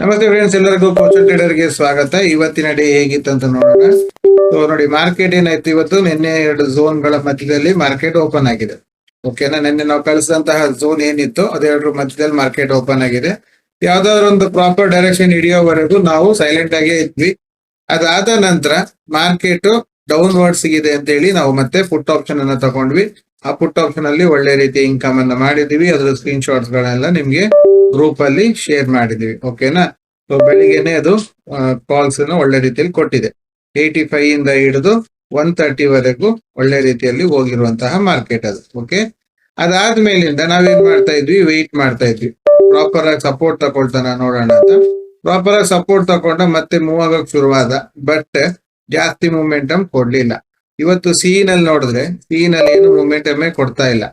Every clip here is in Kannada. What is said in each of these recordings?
ನಮಸ್ತೆ ಫ್ರೆಂಡ್ಸ್ ಎಲ್ಲರಿಗೂ ಕೋಚರ್ ಟ್ರೇಡರ್ಗೆ ಸ್ವಾಗತ. ಇವತ್ತಿನ ಡೇ ಹೇಗಿತ್ತು ಅಂತ ನೋಡೋಣ. ಸೊ ನೋಡಿ ಮಾರ್ಕೆಟ್ ಏನಾಯ್ತು ಇವತ್ತು? ನಿನ್ನೆ ಎರಡು ಝೋನ್ಗಳ ಮಧ್ಯದಲ್ಲಿ ಮಾರ್ಕೆಟ್ ಓಪನ್ ಆಗಿದೆ. ಓಕೆನಾ ನಿನ್ನೆ ನಾವು ಕಳಿಸಿದಂತಹ ಝೋನ್ ಏನಿತ್ತು, ಅದೆರಡರ ಮಧ್ಯದಲ್ಲಿ ಮಾರ್ಕೆಟ್ ಓಪನ್ ಆಗಿದೆ. ಯಾವ್ದಾದ್ರು ಒಂದು ಪ್ರಾಪರ್ ಡೈರೆಕ್ಷನ್ ಹಿಡಿಯೋವರೆಗೂ ನಾವು ಸೈಲೆಂಟ್ ಆಗೇ ಇದ್ವಿ. ಅದಾದ ನಂತರ ಮಾರ್ಕೆಟ್ ಡೌನ್ ವರ್ಡ್ಸ್ ಇದೆ ಅಂತ ಹೇಳಿ ನಾವು ಮತ್ತೆ ಫುಟ್ ಆಪ್ಷನ್ ಅನ್ನ ತಗೊಂಡ್ವಿ. ಆ ಪುಟ್ ಆಪ್ಷನ್ ಅಲ್ಲಿ ಒಳ್ಳೆ ರೀತಿ ಇನ್ಕಮ್ ಅನ್ನ ಮಾಡಿದೀವಿ ಅದ್ರ ಸ್ಕ್ರೀನ್ ಶಾಟ್ಸ್ ಗಳೆಲ್ಲ ನಿಮ್ಗೆ ಗ್ರೂಪ್ ಅಲ್ಲಿ ಶೇರ್ ಮಾಡಿದೀವಿ ಓಕೆನಾ ಸೊ ಬೆಳಿಗ್ಗೆನೆ ಅದು ಕಾಲ್ಸ್ ಅನ್ನು ಒಳ್ಳೆ ರೀತಿಯಲ್ಲಿ ಕೊಟ್ಟಿದೆ. ಏಯ್ಟಿ ಫೈವ್ ಇಂದ ಹಿಡಿದು ಒನ್ ತರ್ಟಿ ವರೆಗೂ ಒಳ್ಳೆ ರೀತಿಯಲ್ಲಿ ಹೋಗಿರುವಂತಹ ಮಾರ್ಕೆಟ್ ಅದು. ಓಕೆ ಅದಾದ್ಮೇಲಿಂದ ನಾವೇನ್ ಮಾಡ್ತಾ ಇದ್ವಿ? ವೆಯ್ಟ್ ಮಾಡ್ತಾ ಇದ್ವಿ. ಪ್ರಾಪರ್ ಆಗಿ ಸಪೋರ್ಟ್ ತಗೊಳ್ತಾನ ನೋಡೋಣ ಅಂತ. ಪ್ರಾಪರ್ ಆಗಿ ಸಪೋರ್ಟ್ ತಗೊಂಡ ಮತ್ತೆ ಮೂವ್ ಆಗಕ್ ಶುರುವಾದ ಬಟ್ ಜಾಸ್ತಿ ಮೂಮೆಂಟಮ್ ಕೊಡ್ಲಿಲ್ಲ. ಇವತ್ತು ಸಿಇನಲ್ಲಿ ನೋಡಿದ್ರೆ ಸಿ ನಲ್ಲಿ ಏನು ಮೂಮೆಂಟಮ್ ಕೊಡ್ತಾ ಇಲ್ಲ.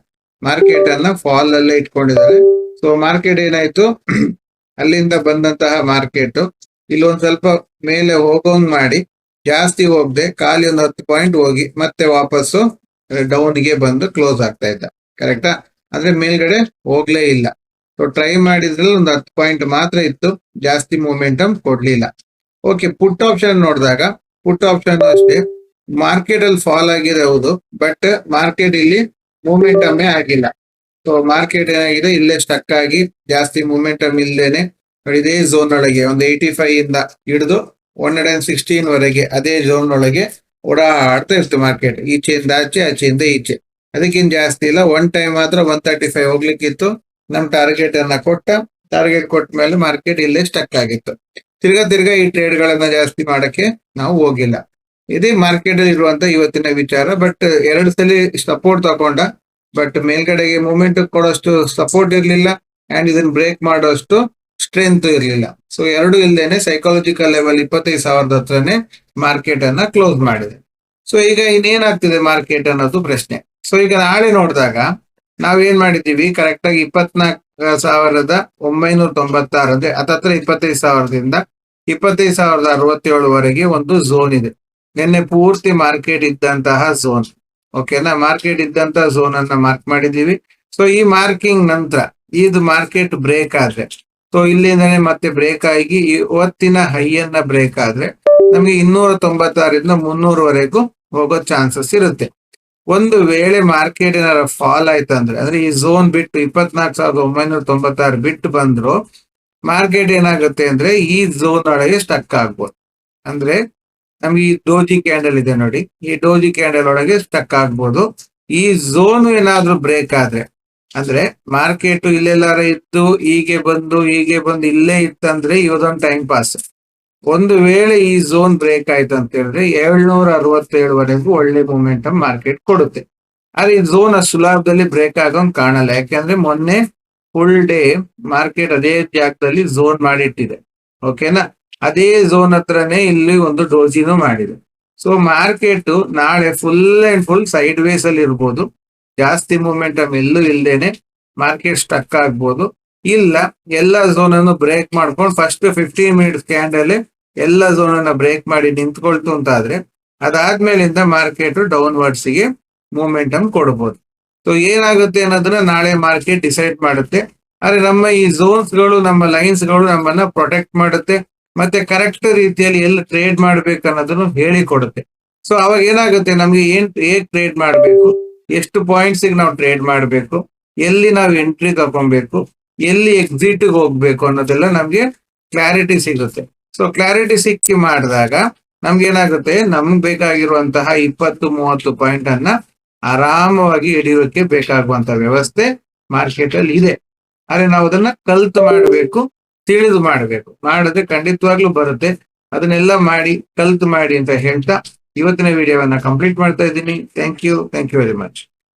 ಮಾರ್ಕೆಟ್ ಅನ್ನ ಫಾಲ್ ಅಲ್ಲೇ ಇಟ್ಕೊಂಡಿದ್ದಾರೆ. ಸೊ ಮಾರ್ಕೆಟ್ ಏನಾಯ್ತು? ಅಲ್ಲಿಂದ ಬಂದಂತಹ ಮಾರ್ಕೆಟ್ ಇಲ್ಲೊಂದ್ ಸ್ವಲ್ಪ ಮೇಲೆ ಹೋಗೋಂಗ್ ಮಾಡಿ, ಜಾಸ್ತಿ ಹೋಗದೆ ಖಾಲಿ ಒಂದು ಹತ್ತು ಪಾಯಿಂಟ್ ಹೋಗಿ ಮತ್ತೆ ವಾಪಸ್ಸು ಡೌನ್ಗೆ ಬಂದು ಕ್ಲೋಸ್ ಆಗ್ತಾ ಇದ್ದ. ಕರೆಕ್ಟಾ ಅಂದ್ರೆ ಮೇಲ್ಗಡೆ ಹೋಗ್ಲೇ ಇಲ್ಲ. ಸೊ ಟ್ರೈ ಮಾಡಿದ್ರಲ್ಲಿ ಒಂದು ಹತ್ತು ಪಾಯಿಂಟ್ ಮಾತ್ರ ಇತ್ತು. ಜಾಸ್ತಿ ಮೂಮೆಂಟಮ್ ಕೊಡ್ಲಿಲ್ಲ. ಓಕೆ ಪುಟ್ ಆಪ್ಷನ್ ನೋಡಿದಾಗ ಪುಟ್ ಆಪ್ಷನ್ ಅಷ್ಟೇ. ಮಾರ್ಕೆಟ್ ಅಲ್ಲಿ ಫಾಲ್ ಆಗಿದೆ ಹೌದು ಬಟ್ ಮಾರ್ಕೆಟ್ ಇಲ್ಲಿ ಮೂಮೆಂಟಮೇ ಆಗಿಲ್ಲ. ಸೊ ಮಾರ್ಕೆಟ್ ಏನಾಗಿದೆ ಇಲ್ಲೇ ಸ್ಟಕ್ ಆಗಿ ಜಾಸ್ತಿ ಮೂಮೆಂಟಮ್ ಇಲ್ದೇನೆ ಇದೇ ಝೋನ್ ಒಳಗೆ ಒಂದು ಏಯ್ಟಿ ಫೈವ್ ಇಂದ ಹಿಡಿದು ಒನ್ ಹಂಡ್ರೆಡ್ ಅಂಡ್ ಸಿಕ್ಸ್ಟೀನ್ ವರೆಗೆ ಅದೇ ಝೋನ್ ಒಳಗೆ ಓಡಾಡ್ತಾ ಇರ್ತದೆ ಮಾರ್ಕೆಟ್ ಈಚೆಯಿಂದ ಆಚೆ, ಆಚೆಯಿಂದ ಈಚೆ. ಅದಕ್ಕಿಂತ ಜಾಸ್ತಿ ಇಲ್ಲ ಒನ್ ಟೈಮ್ ಮಾತ್ರ ಒನ್ ತರ್ಟಿ ಫೈವ್ ಹೋಗ್ಲಿಕ್ಕಿತ್ತು. ನಮ್ ಟಾರ್ಗೆಟ್ ಅನ್ನ ಕೊಟ್ಟ ಟಾರ್ಗೆಟ್ ಕೊಟ್ಟ ಮೇಲೆ ಮಾರ್ಕೆಟ್ ಇಲ್ಲೇ ಸ್ಟಕ್ ಆಗಿತ್ತು. ತಿರ್ಗಾ ತಿರ್ಗಾ ಈ ಟ್ರೇಡ್ ಗಳನ್ನ ಜಾಸ್ತಿ ಮಾಡಕ್ಕೆ ನಾವು ಹೋಗಿಲ್ಲ. ಇದೇ ಮಾರ್ಕೆಟ್ ಅಲ್ಲಿ ಇರುವಂತ ಇವತ್ತಿನ ವಿಚಾರ ಬಟ್ ಎರಡು ಸಲ ಸಪೋರ್ಟ್ ತಗೊಂಡ ಬಟ್ ಮೇಲ್ಗಡೆಗೆ ಮೂಮೆಂಟ್ ಕೊಡೋಷ್ಟು ಸಪೋರ್ಟ್ ಇರ್ಲಿಲ್ಲ ಅಂಡ್ ಇದನ್ನ ಬ್ರೇಕ್ ಮಾಡೋಷ್ಟು ಸ್ಟ್ರೆಂತ್ ಇರ್ಲಿಲ್ಲ. ಸೊ ಎರಡು ಇಲ್ದೇನೆ ಸೈಕಾಲಜಿಕಲ್ ಲೆವೆಲ್ ಇಪ್ಪತ್ತೈದು ಸಾವಿರದ ಹತ್ರನೇ ಮಾರ್ಕೆಟ್ ಅನ್ನ ಕ್ಲೋಸ್ ಮಾಡಿದೆ. ಸೊ ಈಗ ಇನ್ನೇನಾಗ್ತಿದೆ ಮಾರ್ಕೆಟ್ ಅನ್ನೋದು ಪ್ರಶ್ನೆ. ಸೊ ಈಗ ನಾಳೆ ನೋಡಿದಾಗ ನಾವೇನ್ ಮಾಡಿದ್ದೀವಿ? ಕರೆಕ್ಟ್ ಆಗಿ ಇಪ್ಪತ್ನಾಲ್ಕು ಸಾವಿರದ ಒಂಬೈನೂರ ತೊಂಬತ್ತಾರು ಅಂದ್ರೆ ಹತ್ತತ್ರ ಇಪ್ಪತ್ತೈದು ಸಾವಿರದಿಂದ ಇಪ್ಪತ್ತೈದು ಸಾವಿರದ ಅರವತ್ತೇಳುವರೆಗೆ ಒಂದು ಝೋನ್ ಇದೆ. ನಿನ್ನೆ ಪೂರ್ತಿ ಮಾರ್ಕೆಟ್ ಇದ್ದಂತಹ ಝೋನ್ ಓಕೆನಾ ಮಾರ್ಕೆಟ್ ಇದ್ದಂತಹ ಝೋನ್ ಅನ್ನ ಮಾರ್ಕ್ ಮಾಡಿದೀವಿ ಸೊ ಈ ಮಾರ್ಕಿಂಗ್ ನಂತರ ಇದು ಮಾರ್ಕೆಟ್ ಬ್ರೇಕ್ ಆದ್ರೆ ಸೊ ಇಲ್ಲಿಂದನೇ ಮತ್ತೆ ಬ್ರೇಕ್ ಆಗಿ ಇವತ್ತಿನ ಹೈಯನ್ನ ಬ್ರೇಕ್ ಆದ್ರೆ ನಮ್ಗೆ ಇನ್ನೂರ ತೊಂಬತ್ತಾರರಿಂದ ಮುನ್ನೂರವರೆಗೂ ಹೋಗೋ ಚಾನ್ಸಸ್ ಇರುತ್ತೆ. ಒಂದು ವೇಳೆ ಮಾರ್ಕೆಟ್ ಏನಾರ ಫಾಲ್ ಆಯ್ತಂದ್ರೆ ಅಂದ್ರೆ ಈ ಝೋನ್ ಬಿಟ್ಟು ಇಪ್ಪತ್ನಾಲ್ಕು ಸಾವಿರದ ಒಂಬೈನೂರ ತೊಂಬತ್ತಾರು ಬಿಟ್ಟು ಬಂದ್ರು ಮಾರ್ಕೆಟ್ ಏನಾಗುತ್ತೆ ಅಂದ್ರೆ ಈ ಝೋನ್ ಒಳಗೆ ಸ್ಟಕ್ ಆಗ್ಬೋದು. ಅಂದ್ರೆ ನಮ್ಗೆ ಈ ಡೋಜಿ ಕ್ಯಾಂಡಲ್ ಇದೆ ನೋಡಿ. ಈ ಡೋಜಿ ಕ್ಯಾಂಡಲ್ ಒಳಗೆ ಸ್ಟಕ್ ಆಗ್ಬೋದು. ಈ ಝೋನ್ ಏನಾದ್ರೂ ಬ್ರೇಕ್ ಆದ್ರೆ, ಅಂದ್ರೆ ಮಾರ್ಕೆಟ್ ಇಲ್ಲೆಲ್ಲಾರ ಇದ್ದು, ಹೀಗೆ ಬಂದು ಹೀಗೆ ಬಂದು ಇಲ್ಲೇ ಇತ್ತಂದ್ರೆ ಇವದೊಂದು ಟೈಮ್ ಪಾಸ್ ಒಂದು ವೇಳೆ ಈ ಝೋನ್ ಬ್ರೇಕ್ ಆಯ್ತು ಅಂತ ಹೇಳಿದ್ರೆ ಏಳ್ನೂರ ಅರವತ್ತೇಳುವರೆಗೂ ಒಳ್ಳೆ ಮೂಮೆಂಟಮ್ ಮಾರ್ಕೆಟ್ ಕೊಡುತ್ತೆ. ಆದ್ರೆ ಈ ಝೋನ್ ಸುಲಭದಲ್ಲಿ ಬ್ರೇಕ್ ಆಗೋಂಗ್ ಕಾಣಲ್ಲ. ಯಾಕೆಂದ್ರೆ ಮೊನ್ನೆ ಫುಲ್ ಡೇ ಮಾರ್ಕೆಟ್ ಅದೇ ಜಾಗದಲ್ಲಿ ಝೋನ್ ಮಾಡಿಟ್ಟಿದೆ. ಓಕೆನಾ ಅದೇ ಝೋನ್ ಹತ್ರನೇ ಇಲ್ಲಿ ಒಂದು ಡೋಜಿನು ಮಾಡಿದೆ. ಸೊ ಮಾರ್ಕೆಟ್ ನಾಳೆ full and full side ways ಅಲ್ಲಿ ಇರ್ಬೋದು. ಜಾಸ್ತಿ ಮೂಮೆಂಟಮ್ ಎಲ್ಲೂ ಇಲ್ಲದೇನೆ ಮಾರ್ಕೆಟ್ ಸ್ಟಕ್ ಆಗ್ಬೋದು. ಇಲ್ಲ, ಎಲ್ಲ ಝೋನ್ ಅನ್ನು ಬ್ರೇಕ್ ಮಾಡ್ಕೊಂಡು ಫಸ್ಟ್ ಫಿಫ್ಟೀನ್ ಮಿನಿಟ್ಸ್ ಕ್ಯಾಂಡಲ್ ಎಲ್ಲ ಝೋನ್ ಅನ್ನ ಬ್ರೇಕ್ ಮಾಡಿ ನಿಂತ್ಕೊಳ್ತು ಅಂತ ಆದ್ರೆ ಅದಾದ್ಮೇಲಿಂದ ಮಾರ್ಕೆಟ್ ಡೌನ್ ವರ್ಡ್ಸ್ಗೆ ಮೂಮೆಂಟಮ್ ಕೊಡ್ಬೋದು. ಸೊ ಏನಾಗುತ್ತೆ ಅನ್ನೋದನ್ನ ನಾಳೆ ಮಾರ್ಕೆಟ್ ಡಿಸೈಡ್ ಮಾಡುತ್ತೆ. ಆದ್ರೆ ನಮ್ಮ ಈ ಝೋನ್ಸ್ಗಳು, ನಮ್ಮ ಲೈನ್ಸ್ಗಳು ನಮ್ಮನ್ನ ಪ್ರೊಟೆಕ್ಟ್ ಮಾಡುತ್ತೆ. ಮತ್ತೆ ಕರೆಕ್ಟ್ ರೀತಿಯಲ್ಲಿ ಎಲ್ಲಿ ಟ್ರೇಡ್ ಮಾಡ್ಬೇಕು ಅನ್ನೋದನ್ನು ಹೇಳಿ ಕೊಡುತ್ತೆ ಸೊ ಅವಾಗ ಏನಾಗುತ್ತೆ? ನಮ್ಗೆ ಏನ್, ಹೇಗ್ ಟ್ರೇಡ್ ಮಾಡ್ಬೇಕು? ಎಷ್ಟು ಪಾಯಿಂಟ್ಸ್ ನಾವು ಟ್ರೇಡ್ ಮಾಡಬೇಕು? ಎಲ್ಲಿ ನಾವು ಎಂಟ್ರಿ ತಗೊಬೇಕು? ಎಲ್ಲಿ ಎಕ್ಸಿಟ್ ಹೋಗ್ಬೇಕು ಅನ್ನೋದೆಲ್ಲ ನಮ್ಗೆ ಕ್ಲಾರಿಟಿ ಸಿಗುತ್ತೆ. ಸೊ ಕ್ಲಾರಿಟಿ ಸಿಕ್ಕಿ ಮಾಡಿದಾಗ ನಮ್ಗೆ ಏನಾಗುತ್ತೆ ನಮ್ಗೆ ಬೇಕಾಗಿರುವಂತಹ ಇಪ್ಪತ್ತು, ಮೂವತ್ತು ಪಾಯಿಂಟ್ ಅನ್ನ ಆರಾಮವಾಗಿ ಹಿಡಿಯೋಕೆ ಬೇಕಾಗುವಂತ ವ್ಯವಸ್ಥೆ ಮಾರ್ಕೆಟ್ ಅಲ್ಲಿ ಇದೆ. ಆದ್ರೆ ನಾವು ಅದನ್ನ ಕಲ್ತು ಮಾಡಬೇಕು. ತಿಳಿದು ಮಾಡಬೇಕು. ಮಾಡಿದ್ರೆ ಖಂಡಿತವಾಗ್ಲೂ ಬರುತ್ತೆ. ಅದನ್ನೆಲ್ಲ ಮಾಡಿ, ಕಲ್ತು ಮಾಡಿ ಅಂತ ಹೇಳ್ತಾ ಇವತ್ತಿನ ವಿಡಿಯೋವನ್ನ ಕಂಪ್ಲೀಟ್ ಮಾಡ್ತಾ ಇದ್ದೀನಿ. Thank you thank you very much